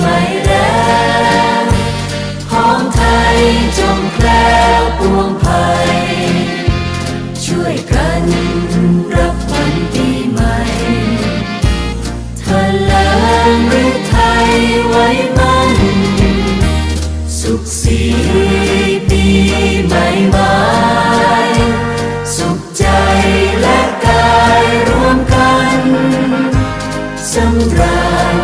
ไม่แล้วของไทยจงแคล้วปวงภัย ช่วยกันรับวันปีใหม่ทะเลหรือไทยไว้มั่น สุขสีปีใหม่มา สุขใจและกายร่วมกันสำราญ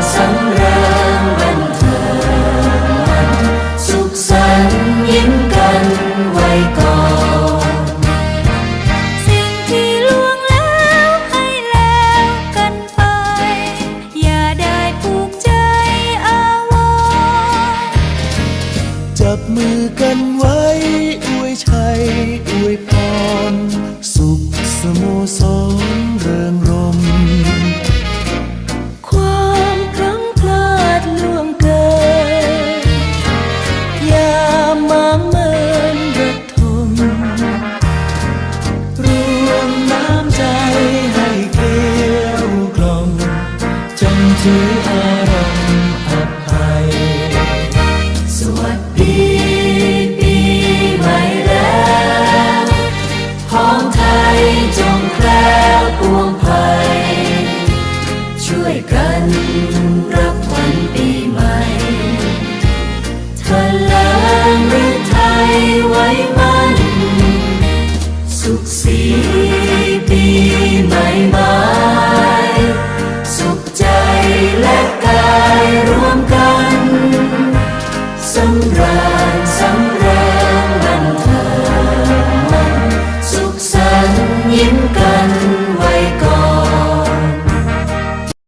จับมือกันไว้อวยชัยอวยพร สุขสโมสรเริงรม ความพลั้งพลาดล่วงเกิน อย่ามาเมินระทม รวมน้ำใจให้เกลียวกล่อมจงถืออาร มันสุขสีปีใหม่มา สุขใจและกายรวมกันสำราญสำราญมันเธอมัน สุขสันยิ้มกันไว้ก่อน